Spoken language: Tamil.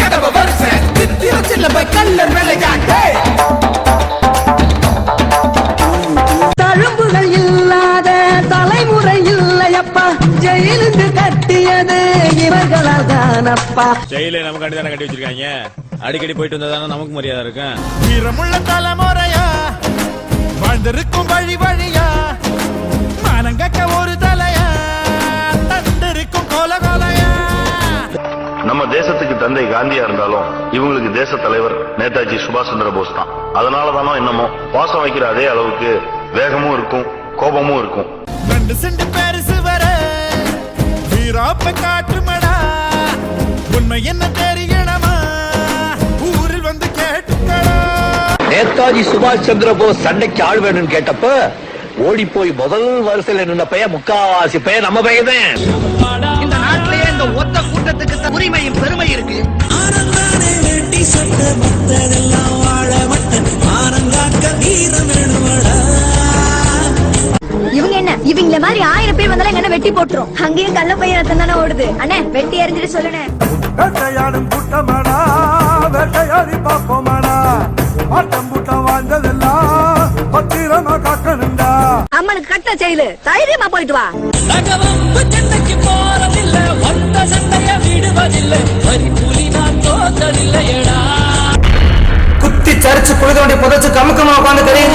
கதவு போய் கல்லர் விளையாட்டே தழும்புகள் இல்லாத தலைமுறை இல்லையப்பா. ஜெயிலுக்கு கட்டியது இவர்களால் தானப்பா ஜெயில நமக்காண்டி தானே கட்டி வச்சிருக்காங்க. அடிக்கடி போயிட்டு வந்தா தானே நமக்கு மரியாதை இருக்கும். வீரமுள்ள தலைமுறையா வாழ்ந்திருக்கும் வழி வழியா தேசத்துக்கு தந்தை காந்தியா இருந்தாலும் இவங்களுக்கு தேச தலைவர் நேதாஜி சுபாஷ் சந்திர போஸ் தான். அதனால தானோ என்னமோ பாசம் வைக்கிற அதே அளவுக்கு வேகமும் இருக்கும் கோபமும் இருக்கும். ரெண்டு செண்டு பேரிசு வர வீராப்ப காட்டுமடா. உண்மை என்ன தெரியணுமா? ஊரில் வந்து கேட்டுக்கடா. நேதாஜி சுபாஷ் சந்திர போஸ் சண்டைக்கு ஆள் வேணும்னு கேட்டப்ப ஓடி போய் முதல் வரிசையில நின்ன பையன் முக்காவாசி பையன் நம்ம பையன் இந்த நாட்டிலேயே இந்த ஒத்த இவங்கள மாதிரி ஆயிரம் பேர் வந்தாலும் என்ன வெட்டி போட்டுரும். அங்கேயும் கள்ள பையன் ரத்தம் தானே ஓடுது. அண்ணே வெட்டி எறிஞ்சிட்டு சொல்லுனே வேட்டையாடும் கூட்டமாடா வேட்டையாடி பார்ப்போமாடா. ஆட்டம் கூட்டம் வாழ்ந்ததெல்லாம் பத்திரமா காக்கணுண்டா அம்மனுக்கு கட்ட செயலு. தைரியமா போயிட்டு வா. சண்டைக்கு போறதில்லை வந்த சண்டைய விடுவதில்லை. வரி புலி நான் தோத்ததில்லையடா. குத்தி சரிச்சு குளிக்க வேண்டிய புதைச்சு கமுக்கமா உட்காந்து கரையை